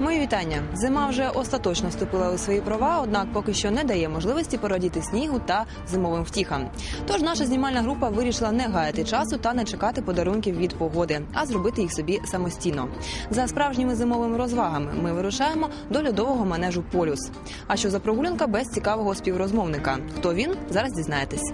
Мої вітання. Зима вже остаточно вступила у свої права, однак поки що не дає можливості порадіти снігу та зимовим втіхам. Тож наша знімальна група вирішила не гаяти часу та не чекати подарунків від погоди, а зробити їх собі самостійно. За справжніми зимовими розвагами ми вирушаємо до льодового манежу Полюс. А що за прогулянка без цікавого співрозмовника? Хто він зараз дізнаєтесь.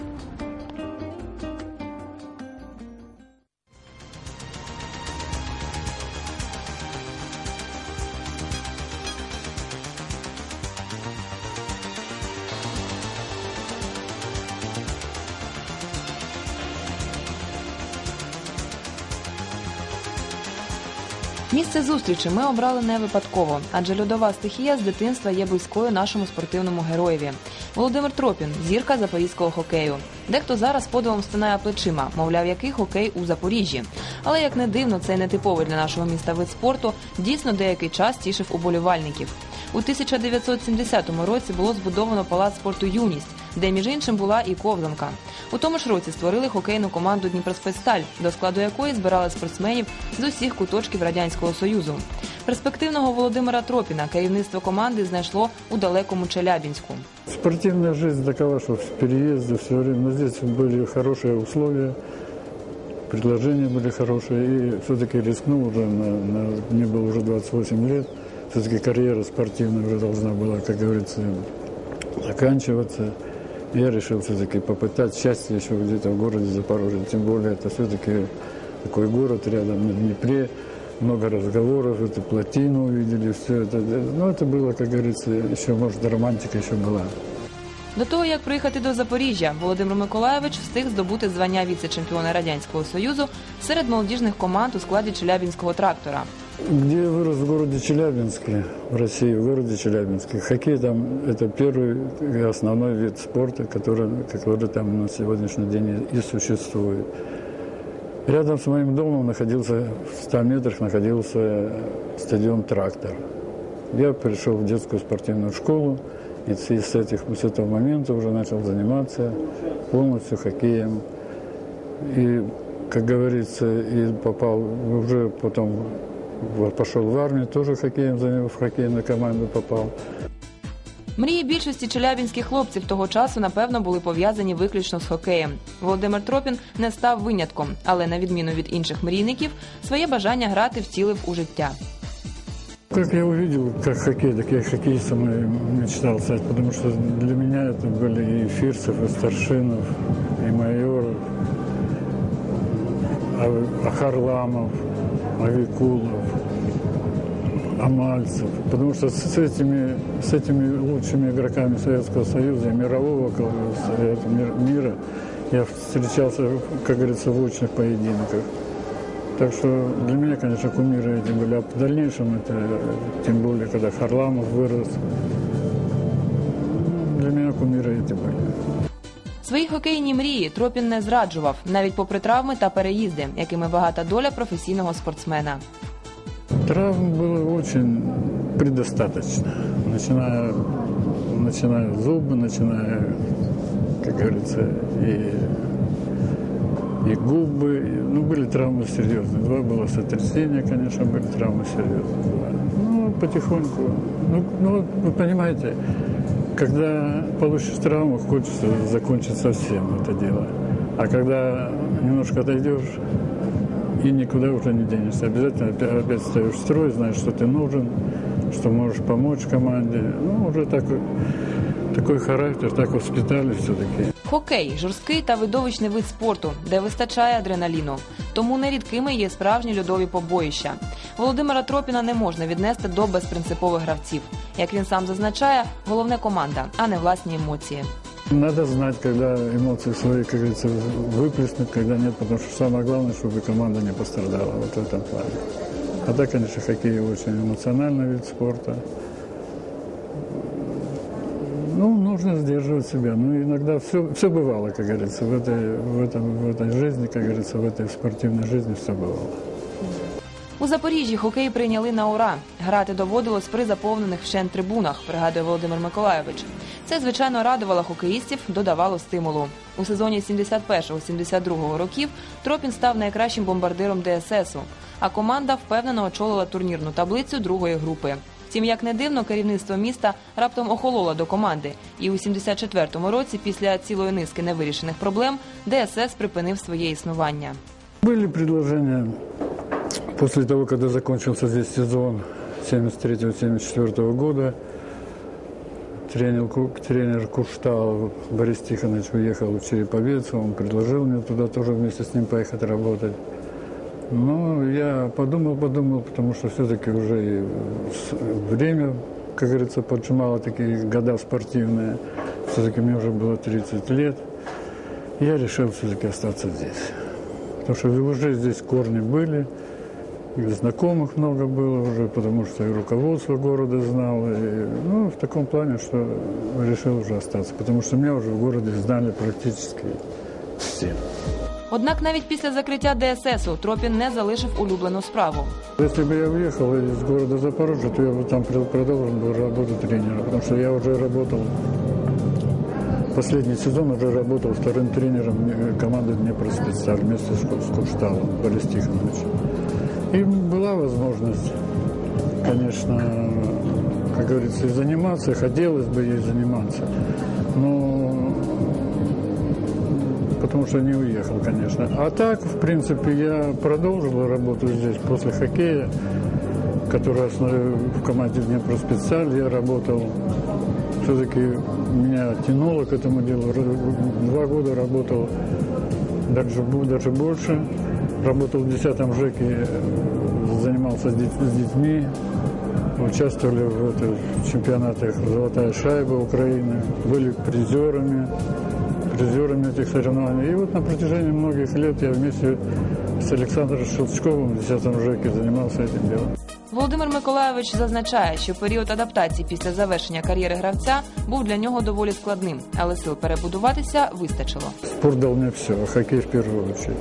Місце зустрічі ми обрали не випадково, адже льодова стихія з дитинства є близькою нашому спортивному героєві. Володимир Тропін, зірка запорізького хокею. Дехто зараз подивом стинає плечима, мовляв, який хокей у Запоріжжі. Але як не дивно, цей нетиповий для нашого міста вид спорту дійсно деякий час тішив уболівальників. У 1970 році було збудовано палац спорту Юність, де між іншим була і ковзанка. У тому ж році створили хокейну команду Дніпроспецсталь, до складу якої збирали спортсменів з усіх куточків радянського союзу. Перспективного Володимира Тропіна керівництво команди знайшло у далекому Челябінську. Спортивная жизнь такова, что переезды все время. Но здесь были хорошие условия, предложения были хорошие. И все-таки рискнул уже, на, на- мне было уже 28 лет. Все-таки карьера спортивная уже должна была, как говорится, заканчиваться. Я решил все-таки попытать счастье еще где-то в городе Запорожье. Тем более это все-таки такой город рядом на Днепре. Много разговоров, эту плотину увидели, все это. Ну, это было, как говорится, еще, может, романтика еще была. До того як приїхати до Запоріжжя, Володимир Миколаєвич встиг здобути звання віце-чемпіона радянського союзу серед молодіжних команд у складі Челябінського трактора. Где я вырос в городе Челябинске, в России, в городе Челябинске. Хоккей там это первый основной вид спорта, который, который там на сегодняшний день и существует. Рядом с моим домом находился, в 100 метрах находился стадион «Трактор». Я пришел в детскую спортивную школу, и с этих, с этого момента уже начал заниматься полностью хоккеем. И, как говорится, и попал уже потом пошел в армию, тоже хоккеем в хоккейную команду попал. Мрії більшості челябінських хлопців того часу, напевно, були пов'язані виключно з хокеєм. Володимир Тропін не став винятком, але на відміну від інших мрійників, своє бажання грати втілив у життя. Как я увидел, как хоккей, так я хоккеистом и мечтал стать, потому что для меня это были и Фирсов, и Старшинов, и Майоров, А- Ахарламов, Авикулов, Амальцев. Потому что с этими, с этими лучшими игроками Советского Союза и мирового мира я встречался, как говорится, в очных поединках. Так что для меня, конечно, кумиры эти были. А в дальнейшем это, тем более, когда Харламов вырос, для меня кумиры эти были. Свої хокейні мрії Тропін не зраджував, навіть попри травми та переїзди, якими багата доля професійного спортсмена. Травм было очень предостаточно. Начиная, начиная зубы, начиная, как говорится, и, и губы. И, ну, были травмы серьезные. Два было сотрясения, конечно, были травмы серьезные. Два. Ну, потихоньку. Ну, ну, вот вы понимаете, когда получишь травму, хочется закончить совсем это дело. А когда немножко отойдешь, и никуда уже не денешься. Обязательно опять, встаешь в строй, знаешь, что ты нужен, что можешь помочь команде. Ну, уже такой, такой характер, так воспитали все-таки. Хокей жорсткий та видовищний вид спорту, де вистачає адреналіну. Тому нерідкими є справжні льодові побоїща. Володимира Тропіна не можна віднести до безпринципових гравців. Як він сам зазначає, головне команда, а не власні емоції. Надо знать, когда эмоции свои, как говорится, выплеснуть, когда нет, потому что самое главное, чтобы команда не пострадала вот в этом плане. А так, конечно, хоккей очень эмоциональный вид спорта. Ну, нужно сдерживать себя. Ну, иногда все, все бывало, как говорится, в этой, в, этом, в этой жизни, как говорится, в этой спортивной жизни все бывало. У Запоріжжі хокей прийняли на ура. Грати доводилось при заповнених вщент трибунах, пригадує Володимир Миколайович. Це звичайно радувало хокеїстів, додавало стимулу. У сезоні 71-72 років Тропін став найкращим бомбардиром ДССу, а команда впевнено очолила турнірну таблицю другої групи. Втім, як не дивно, керівництво міста раптом охололо до команди, і у 74-му році, після цілої низки невирішених проблем, ДСС припинив своє існування. Были предложения после того, когда закончился здесь сезон 73-74 года. Тренер, тренер Куштал Борис Тихонович уехал в Череповец, он предложил мне туда тоже вместе с ним поехать работать. Но я подумал, подумал, потому что все-таки уже и время, как говорится, поджимало такие года спортивные. Все-таки мне уже было 30 лет. Я решил все-таки остаться здесь. Потому что уже здесь корни были, и знакомых много было уже, потому что и руководство города знало. И, ну, в таком плане, что решил уже остаться. Потому что меня уже в городе знали практически все. Однак навіть після закриття ДССу Тропін не залишив улюблену справу. Если бы я уехал из города Запорожья, то я бы там пр- продолжил бы работу тренера, потому что я уже работал, последний сезон уже работал вторым тренером э, команды Днепроспецсталь вместе с Ку- с Куршталом Борис Тихоновичем. И была возможность, конечно, как говорится, и заниматься, хотелось бы ей заниматься, но потому что не уехал, конечно. А так, в принципе, я продолжил работу здесь после хоккея, который в команде Днепроспециаль я работал. Все-таки меня тянуло к этому делу. Два года работал, даже, даже больше. Работал в 10-м ЖЭКе, э, занимался с, деть- с детьми. Участвовали в, это, в чемпионатах «Золотая шайба Украины», были призерами призерами этих соревнований. И вот на протяжении многих лет я вместе с Александром Шелчковым в 10-м ЖЭКе занимался этим делом. Володимир Миколайович зазначає, що період адаптації після завершення кар'єри гравця був для нього доволі складним, але сил перебудуватися вистачило. Спорт дал мне все, а хоккей в первую очередь.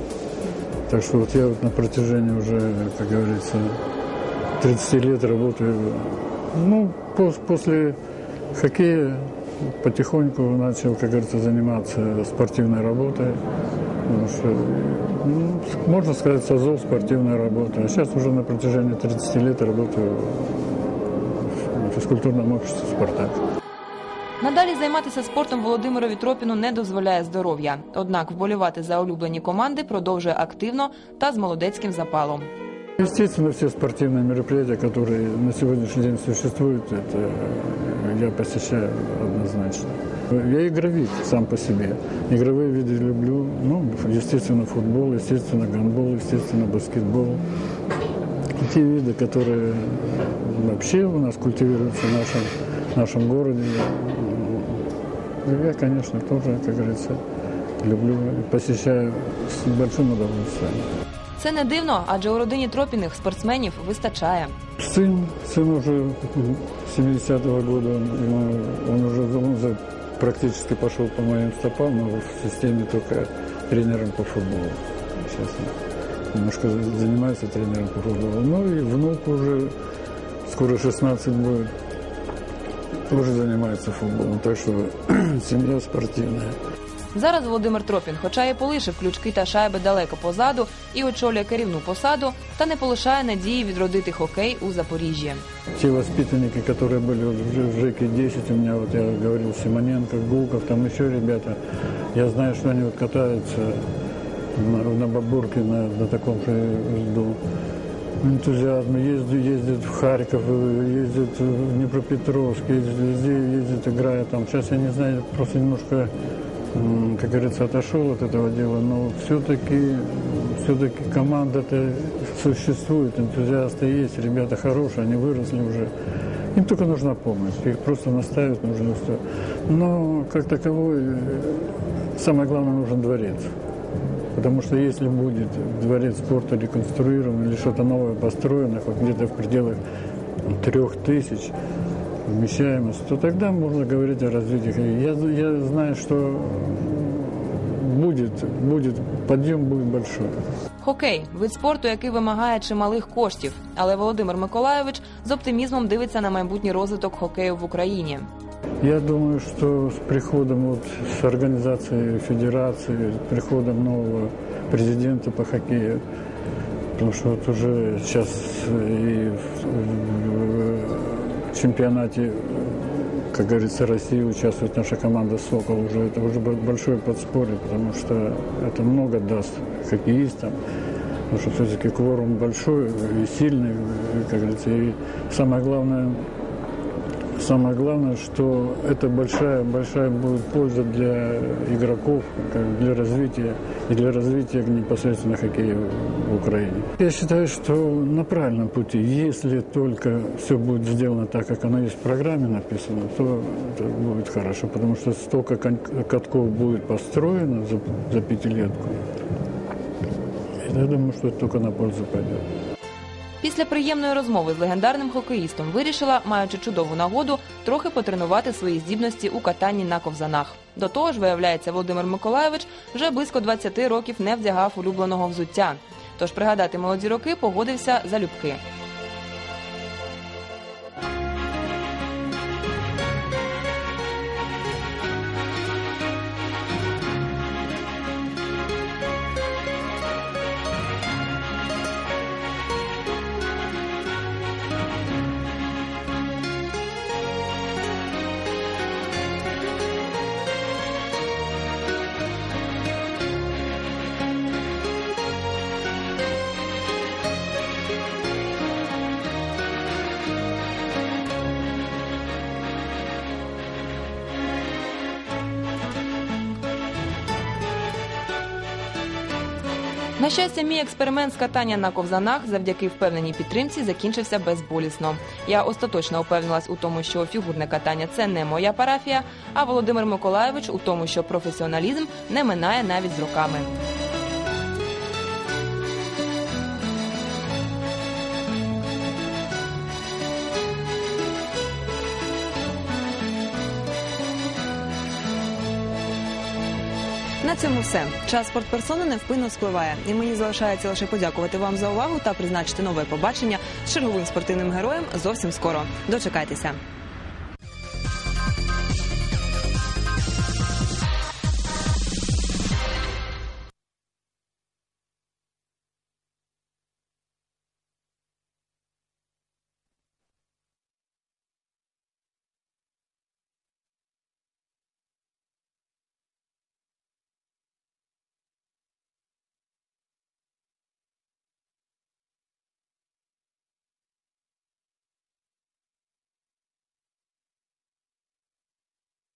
Так что вот я вот на протяжении уже, как говорится, 30 лет работаю. Ну, пос- после хоккея потихоньку начал, как говорится, заниматься спортивной работой. Что, ну, можно сказать, созов спортивной работы. А сейчас уже на протяжении 30 лет работаю в физкультурном обществе «Спартак». Надалі займатися спортом Володимирові Тропіну не дозволяє здоров'я. Однак вболівати за улюблені команди продовжує активно та з молодецьким запалом. Естественно, все спортивные мероприятия, которые на сегодняшний день существуют, это я посещаю однозначно. Я игровик сам по себе. Игровые виды люблю. Ну, естественно, футбол, естественно, гандбол, естественно, баскетбол. Те виды, которые вообще у нас культивируются в нашем, нашем городе. я, конечно, тоже, как говорится, люблю, посещаю с большим удовольствием. Це не дивно, адже у родині Тропіних спортсменів вистачає. Сын, сын уже 70-го года, он, ему- он уже он за- практически пошел по моим стопам, но в системе только тренером по футболу. Сейчас он немножко занимается тренером по футболу. Ну и внук уже скоро 16 будет, тоже занимается футболом. Так что семья спортивная. Зараз Володимир Тропін, хоча і полишив ключки та шайби далеко позаду і очолює керівну посаду, та не полишає надії відродити хокей у Запоріжжі. Те воспитанники, которые были вот в ЖЭКе 10, у меня, вот я говорил, Симоненко, Гуков, там еще ребята, я знаю, что они вот катаются на, на бабурке, на, на таком же Льду. Энтузиазм, ездят, ездят в Харьков, ездят в Днепропетровск, ездят везде, ездят, играют там. Сейчас я не знаю, просто немножко, как говорится, отошел от этого дела, но все-таки все-таки команда-то существует, энтузиасты есть, ребята хорошие, они выросли уже. Им только нужна помощь, их просто наставить нужно все. Но как таковой, э, самое главное, нужен дворец. Потому что если будет дворец спорта реконструирован или что-то новое построено, хоть где-то в пределах трех тысяч вмещаемость, то тогда можно говорить о развитии. Я, я знаю, что будет, будет, подъем будет большой. Хокей вид спорту, який вимагає чималих коштів. Але Володимир Миколайович з оптимізмом дивиться на майбутній розвиток хокею в Україні. Я думаю, что с приходом вот с организацией федерации, с приходом нового президента по хоккею, потому что вот уже сейчас и в- в- чемпионате, как говорится, России участвует наша команда «Сокол». Уже это уже бо- большое подспорье, потому что это много даст хоккеистам. Потому что все-таки кворум большой и сильный, как говорится, и самое главное, Самое главное, что это большая, большая будет польза для игроков, для развития и для развития непосредственно хоккея в Украине. Я считаю, что на правильном пути. Если только все будет сделано так, как оно есть в программе написано, то это будет хорошо, потому что столько катков будет построено за, за пятилетку. Я думаю, что это только на пользу пойдет. Після приємної розмови з легендарним хокеїстом вирішила, маючи чудову нагоду, трохи потренувати свої здібності у катанні на ковзанах. До того ж, виявляється, Володимир Миколаєвич вже близько 20 років не вдягав улюбленого взуття. Тож пригадати молоді роки погодився залюбки. На щастя, мій експеримент з катання на ковзанах завдяки впевненій підтримці закінчився безболісно. Я остаточно упевнилась у тому, що фігурне катання це не моя парафія. А Володимир Миколаєвич у тому, що професіоналізм не минає навіть з роками. Цьому все. Час спортперсони невпинно спливає, і мені залишається лише подякувати вам за увагу та призначити нове побачення з черговим спортивним героєм зовсім скоро. Дочекайтеся.